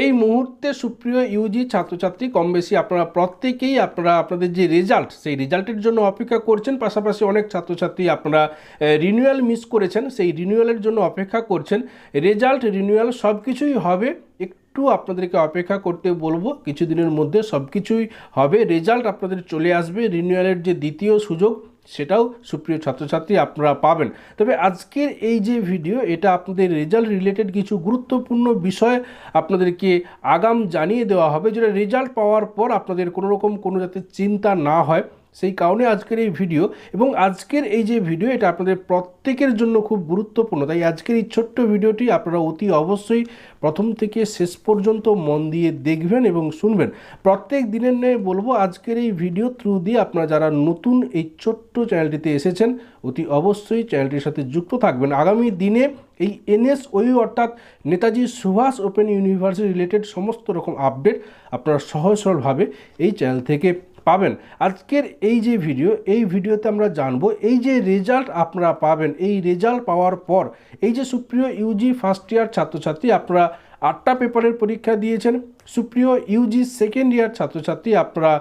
এই মুহূর্তে সুপ্রিয় ইউজি ছাত্রছাত্রী, কম বেশি আপনারা প্রত্যেকেই আপনারা, আপনাদের যে রেজাল্ট সেই রেজাল্টের জন্য অপেক্ষা করছেন। পাশাপাশি অনেক ছাত্রছাত্রী আপনারা রিনিউয়াল মিস করেছেন, সেই রিনিউয়ালের জন্য অপেক্ষা করছেন। রেজাল্ট রিনিউয়াল সব কিছুই হবে একটু আপনাদেরকে অপেক্ষা করতে বলব। কিছুদিনের মধ্যে সব কিছুই হবে। রেজাল্ট আপনাদের চলে আসবে। রিনিউয়ালের যে দ্বিতীয় সুযোগ, সেটাও সুপ্রিয় ছাত্রছাত্রী আপনারা পাবেন। তবে আজকের এই যে ভিডিও, এটা আপনাদের রেজাল্ট রিলেটেড কিছু গুরুত্বপূর্ণ বিষয় আপনাদেরকে আগাম জানিয়ে দেওয়া হবে, যেটা রেজাল্ট পাওয়ার পর আপনাদের কোনো রকম কোনো যাতে চিন্তা না হয়। সেই কারণে আজকের এই ভিডিও এবং আজকের এই যে ভিডিও এটা আপনাদের প্রত্যেকের জন্য খুব গুরুত্বপূর্ণ। তাই আজকের এই ছোট্ট ভিডিওটি আপনারা অতি অবশ্যই প্রথম থেকে শেষ পর্যন্ত মন দিয়ে দেখবেন এবং শুনবেন। প্রত্যেক দিনের ন্যায় বলব, আজকের এই ভিডিও থ্রু দিয়ে আপনারা যারা নতুন এই ছোট্ট চ্যানেলটিতে এসেছেন, অতি অবশ্যই চ্যানেলটির সাথে যুক্ত থাকবেন। আগামী দিনে এই এনএসওই অর্থাৎ Netaji Subhas open university related সমস্ত রকম আপডেট আপনারা সহজ সরলভাবে এই চ্যানেল থেকে পাবেন। আজকের এই যে ভিডিও এই ভিডিওতে আমরা জানব এই যে রেজাল্ট আপনারা পাবেন, এই রেজাল্ট পাওয়ার পর এই যে সুপ্রিয় ইউজি ফার্স্ট ইয়ার ছাত্রছাত্রী আপনারা আটটা পেপারের পরীক্ষা দিয়েছেন, সুপ্রিয় ইউজি সেকেন্ড ইয়ার ছাত্রছাত্রী আপনারা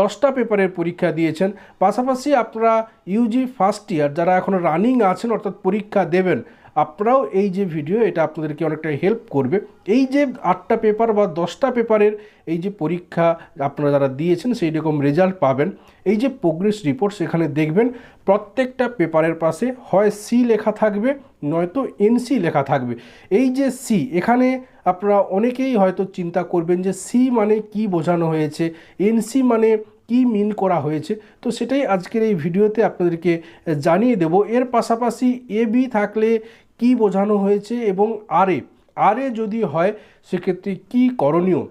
দশটা পেপারের পরীক্ষা দিয়েছেন, পাশাপাশি আপনারা ইউজি ফার্স্ট ইয়ার যারা এখন রানিং আছেন অর্থাৎ পরীক্ষা দেবেন আপনারাও এই যে ভিডিও এটা আপনাদেরকে অনেকটা হেল্প করবে। এই যে আটটা পেপার বা দশটা পেপারের এই যে পরীক্ষা আপনারা যারা দিয়েছেন, সেই রকম রেজাল্ট পাবেন। এই যে প্রোগ্রেস রিপোর্ট সেখানে দেখবেন প্রত্যেকটা পেপারের পাশে হয় সি লেখা থাকবে, নয়তো এনসি লেখা থাকবে। এই যে সি এখানে আপনারা অনেকেই হয়তো চিন্তা করবেন যে সি মানে কি বোঝানো হয়েছে এনসি মানে কি মিন করা হয়েছে। তো সেটাই আজকের এই ভিডিওতে আপনাদেরকে জানিয়ে দেব। এর পাশাপাশি এ বি থাকলে কি বোঝানো হয়েছে এবং আরে আরে যদি হয় সেক্ষেত্রে কি করণীয়?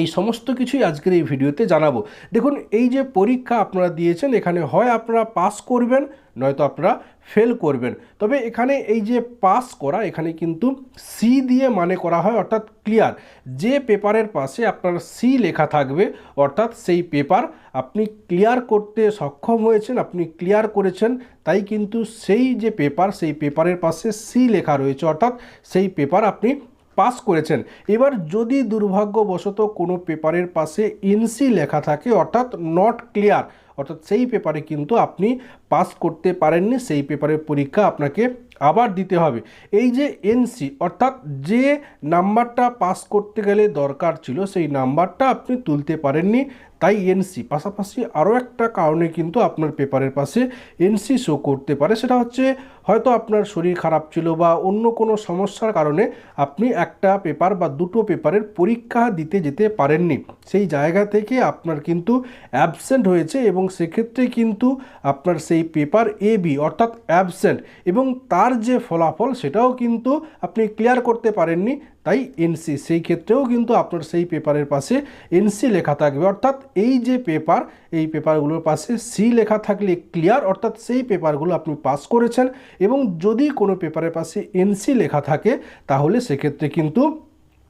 এই সমস্ত কিছুই আজকের এই ভিডিওতে জানাব। দেখুন, এই যে পরীক্ষা আপনারা দিয়েছেন, এখানে হয় আপনারা পাস করবেন, নয়তো আপনারা ফেল করবেন। তবে এখানে এই যে পাস করা, এখানে কিন্তু সি দিয়ে মানে করা হয়, অর্থাৎ ক্লিয়ার যে পেপারের পাশে আপনার সি লেখা থাকবে, অর্থাৎ সেই পেপার আপনি ক্লিয়ার করতে সক্ষম হয়েছেন, আপনি ক্লিয়ার করেছেন, তাই কিন্তু সেই যে পেপার, সেই পেপারের পাশে সি লেখা রয়েছে, অর্থাৎ সেই পেপার আপনি পাস করেছেন। এবার যদি দুর্ভাগ্যবশত কোনো পেপারের পাশে ইনসি লেখা থাকে অর্থাৎ নট ক্লিয়ার অর্থাৎ সেই পেপারে কিন্তু আপনি পাস করতে পারেননি, সেই পেপারের পরীক্ষা আপনাকে আবার দিতে হবে। এই যে এনসি অর্থাৎ যে নাম্বারটা পাস করতে গেলে দরকার ছিল, সেই নাম্বারটা আপনি তুলতে পারেননি, তাই এনসি পাশাপাশি আরও একটা কারণে কিন্তু আপনার পেপারের পাশে এনসি শো করতে পারে, সেটা হচ্ছে হয়তো আপনার শরীর খারাপ ছিল বা অন্য কোনো সমস্যার কারণে আপনি একটা পেপার বা দুটো পেপারের পরীক্ষা দিতে যেতে পারেননি। সেই জায়গা থেকে আপনার কিন্তু অ্যাবসেন্ট হয়েছে এবং সেক্ষেত্রে কিন্তু আপনার সেই পেপার এ বি অর্থাৎ অ্যাবসেন্ট এবং তার যে ফলাফল সেটাও কিন্তু আপনি ক্লিয়ার করতে পারেননি, তাই এনসি সেই ক্ষেত্রেও কিন্তু আপনার সেই পেপারের পাশে এনসি লেখা থাকবে। অর্থাৎ এই যে পেপার এই পেপারগুলোর পাশে সি লেখা থাকলে ক্লিয়ার অর্থাৎ সেই পেপারগুলো আপনি পাস করেছেন এবং যদি কোনো পেপারের পাশে এনসি লেখা থাকে, তাহলে সেক্ষেত্রে কিন্তু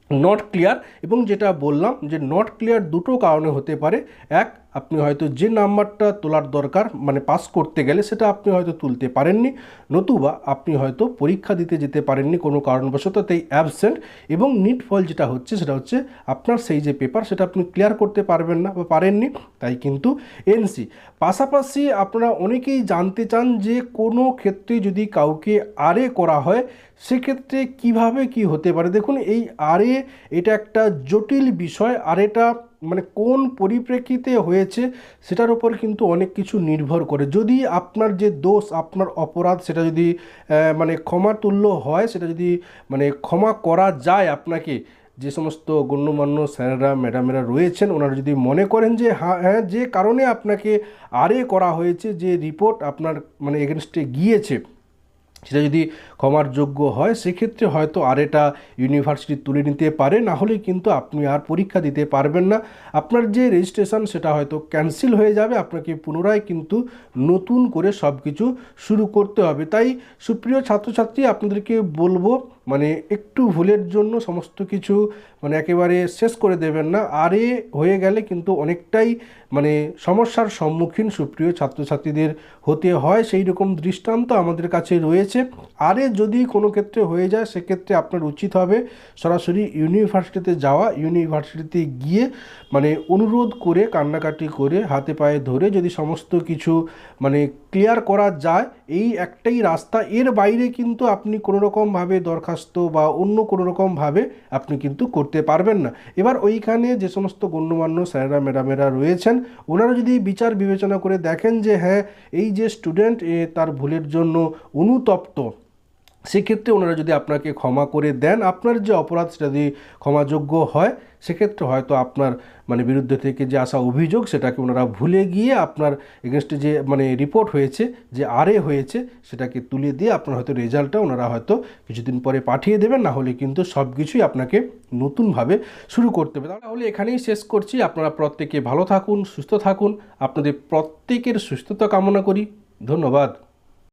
নট ক্লিয়ার এবং যেটা বললাম যে নট ক্লিয়ার দুটো কারণে হতে পারে। এক আপনি হয়তো যে নাম্বারটা তোলার দরকার মানে পাস করতে গেলে সেটা আপনি হয়তো তুলতে পারেননি, নতুবা আপনি হয়তো পরীক্ষা দিতে যেতে পারেননি কোনো কারণবশত তাই অ্যাবসেন্ট এবং নিট ফল যেটা হচ্ছে সেটা হচ্ছে আপনার সেই যে পেপার সেটা আপনি ক্লিয়ার করতে পারবেন না বা পারেননি, তাই কিন্তু এনসি পাশাপাশি আপনারা অনেকেই জানতে চান যে কোনো ক্ষেত্রে যদি কাউকে আরে করা হয়, সেক্ষেত্রে কীভাবে কি হতে পারে? দেখুন, এই আরে এটা একটা জটিল বিষয়, আর এটা মানে কোন পরিপ্রেক্ষিতে হয়েছে সেটার উপর কিন্তু অনেক কিছু নির্ভর করে। যদি আপনার যে দোষ, আপনার অপরাধ সেটা যদি মানে ক্ষমাতুল্য হয়, সেটা যদি মানে ক্ষমা করা যায় আপনাকে, যে সমস্ত গণ্যমান্য স্যারেরা, ম্যাডামেরা রয়েছেন, ওনারা যদি মনে করেন যে হ্যাঁ হ্যাঁ যে কারণে আপনাকে আরে করা হয়েছে, যে রিপোর্ট আপনার মানে এগেনস্টে গিয়েছে সেটা যদি ক্ষমার যোগ্য হয়, সেক্ষেত্রে হয়তো আর এটা ইউনিভার্সিটি তুলে নিতে পারে। না হলে কিন্তু আপনি আর পরীক্ষা দিতে পারবেন না। আপনার যে রেজিস্ট্রেশন সেটা হয়তো ক্যান্সেল হয়ে যাবে। আপনাকে পুনরায় কিন্তু নতুন করে সব কিছু শুরু করতে হবে। তাই সুপ্রিয় ছাত্রছাত্রী, আপনাদেরকে বলব মানে একটু ভুলের জন্য সমস্ত কিছু মানে একেবারে শেষ করে দেবেন না। আর হয়ে গেলে কিন্তু অনেকটাই মানে সমস্যার সম্মুখীন সুপ্রিয় ছাত্রছাত্রীদের হতে হয়। সেই রকম দৃষ্টান্ত আমাদের কাছে রয়েছে। আরে যদি কোনো ক্ষেত্রে হয়ে যায়, সেক্ষেত্রে আপনার উচিত হবে সরাসরি ইউনিভার্সিটিতে যাওয়া। ইউনিভার্সিটিতে গিয়ে মানে অনুরোধ করে, কান্নাকাটি করে, হাতে পায়ে ধরে যদি সমস্ত কিছু মানে ক্লিয়ার করা যায়, এই একটাই রাস্তা। এর বাইরে কিন্তু আপনি কোনো রকমভাবে দরখাস্ত বা অন্য কোনো রকমভাবে আপনি কিন্তু করতে পারবেন না। এবার ওইখানে যে সমস্ত গণ্যমান্য স্যারেরা, ম্যাডামেরা রয়েছেন, ওনারা যদি বিচার বিবেচনা করে দেখেন যে হ্যাঁ এই যে স্টুডেন্ট তার ভুলের জন্য অনুতপ্ত সেক্ষেত্রে ওনারা যদি আপনাকে ক্ষমা করে দেন, আপনার যে অপরাধ সেটা যদি ক্ষমাযোগ্য হয়, সেক্ষেত্রে হয়তো আপনার মানে বিরুদ্ধে থেকে যে আসা অভিযোগ সেটাকে ওনারা ভুলে গিয়ে আপনার এগেনস্টে যে মানে রিপোর্ট হয়েছে, যে আরে হয়েছে, সেটাকে তুলে দিয়ে আপনার হয়তো রেজাল্টটা ওনারা হয়তো কিছুদিন পরে পাঠিয়ে দেবেন, না হলে কিন্তু সব কিছুই আপনাকে নতুনভাবে শুরু করতে হবে। তাহলে এখানেই শেষ করছি। আপনারা প্রত্যেকে ভালো থাকুন, সুস্থ থাকুন। আপনাদের প্রত্যেকের সুস্থতা কামনা করি। ধন্যবাদ।